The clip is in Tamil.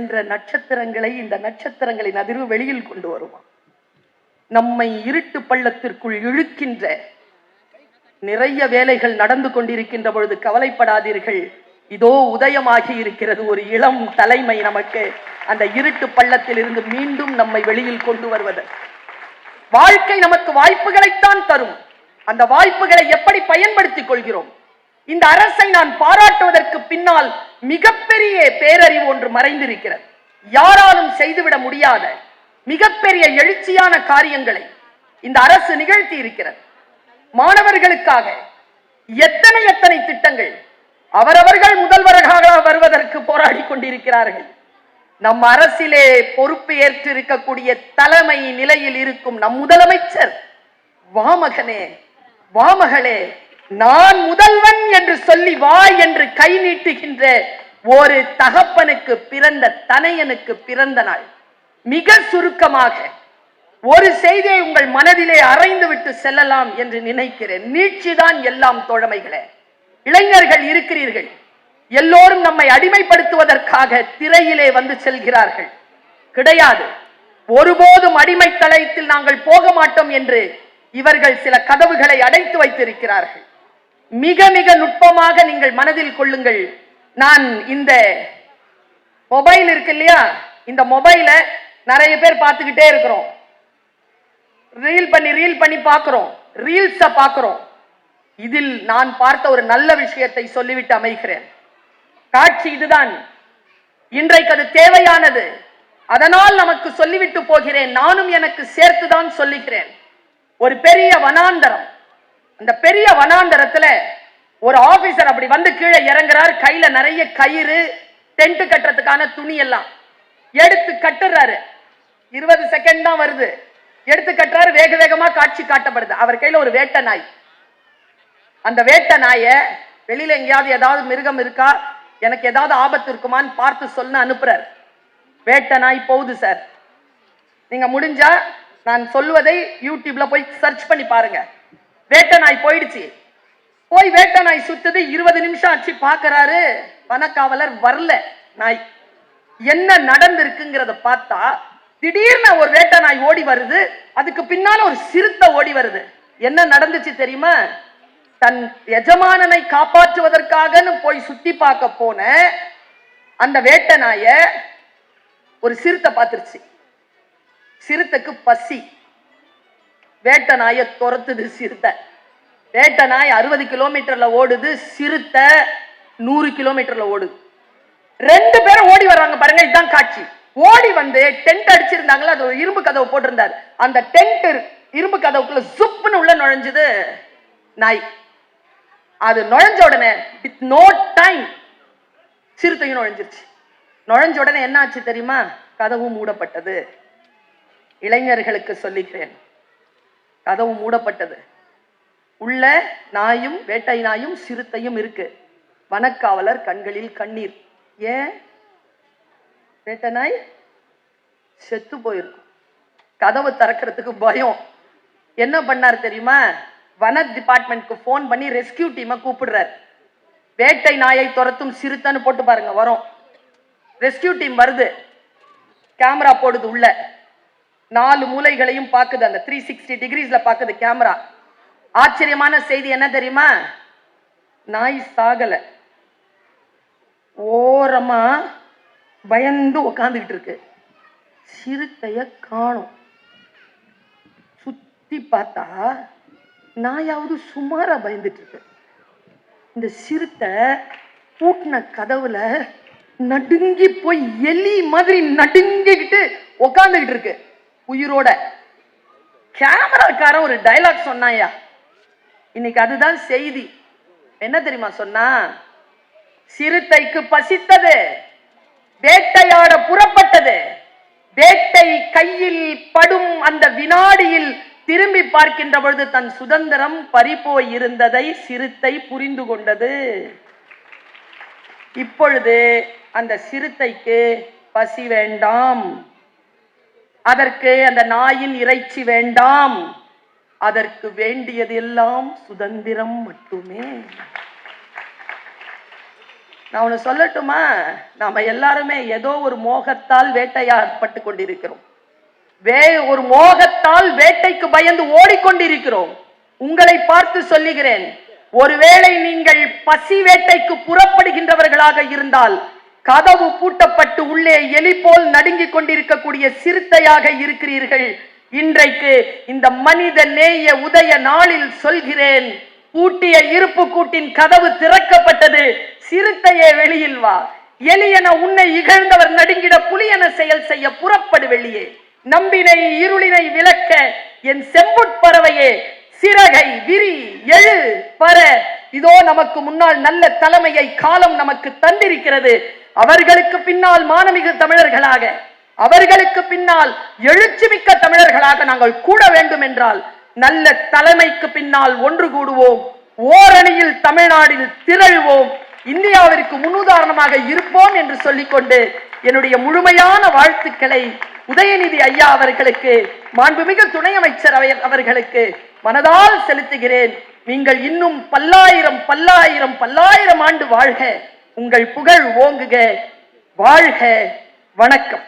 என்ற நட்சத்திரங்களை இந்த நட்சத்திரங்களின் அதிர்வு வெளியில் கொண்டு வருவான். நம்மை இருட்டு பள்ளத்திற்குள் இழுக்கின்ற நிறைய வேலைகள் நடந்து கொண்டிருக்கின்ற பொழுது கவலைப்படாதீர்கள். இதோ உதயமாகி இருக்கிறது ஒரு இளம் தலைமை நமக்கு. அந்த இருட்டு பள்ளத்தில் இருந்து மீண்டும் நம்மை வெளியில் கொண்டு வருவது. வாழ்க்கை நமக்கு வாய்ப்புகளைத்தான் தரும். அந்த வாய்ப்புகளை எப்படி பயன்படுத்திக் கொள்கிறோம்? இந்த அரசை நான் பாராட்டுவதற்கு பின்னால் மிகப்பெரிய பேரறிவு ஒன்று மறைந்திருக்கிறது. யாராலும் செய்துவிட முடியாத மிகப்பெரிய எழுச்சியான காரியங்களை இந்த அரசு நிகழ்த்தி இருக்கிறது மாணவர்களுக்காக எத்தனை எத்தனை திட்டங்கள் அவரவர்கள் முதல்வர்களாக வருவதற்கு போராடி கொண்டிருக்கிறார்கள். நம் அரசிலே பொறுப்பு ஏற்று இருக்கக்கூடிய தலைமை நிலையில் இருக்கும் நம் முதலமைச்சர் வாமகனே வாமகளே நான் முதல்வன் என்று சொல்லி வா என்று கை நீட்டுகின்ற ஒரு தகப்பனுக்கு பிறந்த தனையனுக்கு பிறந்த நாள். மிக சுருக்கமாக ஒரு செய்தியை உங்கள் மனதிலே அரைந்து விட்டு செல்லலாம் என்று நினைக்கிறேன். நீட்சிதான் எல்லாம் தோழமைகளே. இளைஞர்கள் இருக்கிறீர்கள். எல்லோரும் நம்மை அடிமைப்படுத்துவதற்காக திரையிலே வந்து செல்கிறார்கள். கிடையாது. ஒருபோதும் அடிமை தளத்தில் நாங்கள் போக மாட்டோம் என்று இவர்கள் சில கதவுகளை அடைத்து வைத்திருக்கிறார்கள். மிக மிக நுட்பமாக நீங்கள் மனதில் கொள்ளுங்கள். நான் இந்த மொபைல் இருக்கு இல்லையா? இந்த மொபைலை நிறைய பேர் பார்த்துக்கிட்டே இருக்கிறோம். ரீல் பண்ணி ரீல் பண்ணி பார்க்கிறோம். ரீல்ஸ பார்க்கிறோம். இதில் நான் பார்த்த ஒரு நல்ல விஷயத்தை சொல்லிவிட்டு அமைகிறேன். காட்சி இதுதான். இன்றைக்கு அது தேவையானது. அதனால் நமக்கு சொல்லிவிட்டு போகிறேன். நானும் எனக்கு சேர்த்துதான் சொல்லுகிறேன் ஒரு பெரிய வனாந்தரம். அந்த பெரிய வனாந்தரத்துல ஒரு ஆபீசர் அப்படி வந்து கீழே இறங்குறாரு. கையில நிறைய கயிறு டென்ட் கட்டுறதுக்கான துணி எல்லாம். எடுத்து கட்டுறாரு. இருபது செகண்ட் தான் வருது. எடுத்து கட்டுறாரு. வேக வேகமா காட்சி காட்டப்படுது. அவர் கையில ஒரு வேட்டை நாய். அந்த வேட்டை நாய வெளியில எங்கேயாவது ஏதாவது மிருகம் இருக்கா? எனக்கு ஏதாவது ஆபத்து இருக்குமான்னு பார்த்து சொல்ல அனுப்புறாரு. வேட்டை நாய் போகுது சார் நீங்க முடிஞ்சா நான் சொல்லுவதை யூடியூப்ல போய் சர்ச் பண்ணி பாருங்க. வேட்டை நாய் போயிடுச்சு. போய் வேட்டை நாய் சுத்துது இருபது நிமிஷம் ஆச்சு பாக்குறாரு. வனக்காவலர் வரல. நாய் என்ன நடந்திருக்குங்கிறத பார்த்தா திடீர்னு ஒரு வேட்டை நாய் ஓடி வருது. அதுக்கு பின்னால ஒரு சிறுத்தை ஓடி வருது. என்ன நடந்துச்சு தெரியுமா? தன் எஜமானனை காப்பாற்றுவதற்காகன்னு போய் சுத்தி பார்க்க போன அந்த வேட்டை நாய ஒரு சிறுத்தை பார்த்துருச்சு. சிறுத்தைக்கு பசி. வேட்டை நாயை துரத்துது சிறுத்தை. வேட்டை நாய் அறுபது கிலோமீட்டர்ல ஓடுது சிறுத்தை நூறு கிலோமீட்டர்ல ஓடுது. ரெண்டு பேரும் ஓடி வர்றாங்க பாருங்க இதுதான் காட்சி. ஓடி வந்து டென்ட் அடிச்சிருந்தாங்களா அது ஒரு இரும்பு கதவு போட்டிருந்தாரு. அந்த டென்ட் இரும்பு கதவுக்குள்ள சுப்புன்னு உள்ள நுழைஞ்சது நாய். அது நுழைஞ்ச உடனே வித் நோ டைம் சிறுத்தையும் நுழைஞ்சிருச்சு. நுழைஞ்ச உடனே என்ன ஆச்சு தெரியுமா? கதவு மூடப்பட்டது. இளைஞர்களுக்கு சொல்லிக்கிறேன். கதவு மூடப்பட்டது. உள்ள நாயும் வேட்டை நாயும் சிறுத்தையும் இருக்கு. வனக்காவலர் கண்களில் கண்ணீர். ஏன்? வேட்டை நாய் செத்து போயிருக்கும். கதவு திறக்கிறதுக்கு பயம். என்ன பண்ணார் தெரியுமா? வன டிபார்ட்மெண்ட்க்கு ஃபோன் பண்ணி ரெஸ்கியூ டீமை கூப்பிடுறார். வேட்டை நாயை துரத்தும் சிறுத்தைன்னு போட்டு பாருங்க வரும். ரெஸ்கியூ டீம் வருது. கேமரா போடுது உள்ள. நாலு மூலைகளையும் பார்க்குது. அந்த த்ரீ சிக்ஸ்டி டிகிரிஸ்ல பார்க்குது கேமரா ஆச்சரியமான செய்தி என்ன தெரியுமா? நாய் சாகல. ஓரமா பயந்து உக்காந்துக்கிட்டு இருக்கு. சிறுத்தைய காணும். சுத்தி பார்த்தா நாயாவது சுமாரா பயந்துட்டு இருக்கு. இந்த சிறுத்தை பூட்டின கதவுல நடுங்கி போய் எலி மாதிரி நடுங்கிக்கிட்டு உக்காந்துக்கிட்டு இருக்கு. உயிரோட. கேமராக்காரன் ஒரு டைலாக் சொன்னாயா? இன்னைக்கு அதுதான் செய்தி. என்ன தெரியுமா சொன்னா? சிறுத்தைக்கு பசித்தது வேட்டையாட புறப்பட்டது வேட்டை கையில் படும் அந்த வினாடியில் திரும்பி பார்க்கின்ற பொழுது தன் சுதந்திரம் பறிப்போய் இருந்ததை சிறுத்தை புரிந்து கொண்டது. இப்பொழுது அந்த சிறுத்தைக்கு பசி வேண்டாம். அதற்கு அந்த நாயின் இறைச்சி வேண்டாம். அதற்கு வேண்டியது எல்லாம் சுதந்திரம் மட்டுமே. நான் ஒன்று சொல்லட்டுமா? நாம எல்லாருமே ஏதோ ஒரு மோகத்தால் வேட்டையாடப்பட்டு கொண்டிருக்கிறோம். வே ஒரு மோகத்தால் வேட்டைக்கு பயந்து ஓடிக்கொண்டிருக்கிறோம். உங்களை பார்த்து சொல்லுகிறேன். ஒருவேளை நீங்கள் பசி வேட்டைக்கு புறப்படுகின்றவர்களாக இருந்தால் கதவு பூட்டப்பட்டு உள்ளே எலி போல் நடுங்கிக் கொண்டிருக்கக்கூடிய சிறுத்தையாக இருக்கிறீர்கள். இன்றைக்கு இந்த மனித நேய உதய நாளில் சொல்கிறேன். பூட்டிய இருப்பு கூட்டின் கதவு திறக்கப்பட்டது. சிறுத்தையே வெளியில் வா. எலியென உன்னை இகழ்ந்தவர் நடுங்கிட புலியென செயல் செய்ய புறப்படு வெளியே. நம்பினை இருளினை விளக்க என் செம்புட்பறவையே சிறகை விரி எழு பர இதோ நமக்கு முன்னால் நல்ல தலைமையை காலம் நமக்கு தந்திருக்கிறது. அவர்களுக்கு பின்னால் மானமிகு தமிழர்களாக அவர்களுக்கு பின்னால் எழுச்சிமிக்க தமிழர்களாக நாங்கள் கூட வேண்டும் என்றால் நல்ல தலைமைக்கு பின்னால் ஒன்று கூடுவோம். ஓரணியில் தமிழ்நாடில் திரழுவோம். இந்தியாவிற்கு முன்னுதாரணமாக இருப்போம் என்று சொல்லிக்கொண்டு என்னுடைய முழுமையான வாழ்த்துக்களை உதயநிதி ஐயா அவர்களுக்கு மாண்புமிகு துணை அமைச்சர் அவை- அவர்களுக்கு மனதால் செலுத்துகிறேன். நீங்கள் இன்னும் பல்லாயிரம் பல்லாயிரம் பல்லாயிரம் ஆண்டு வாழ்க. உங்கள் புகழ் ஓங்குக. வாழ்க வணக்கம்.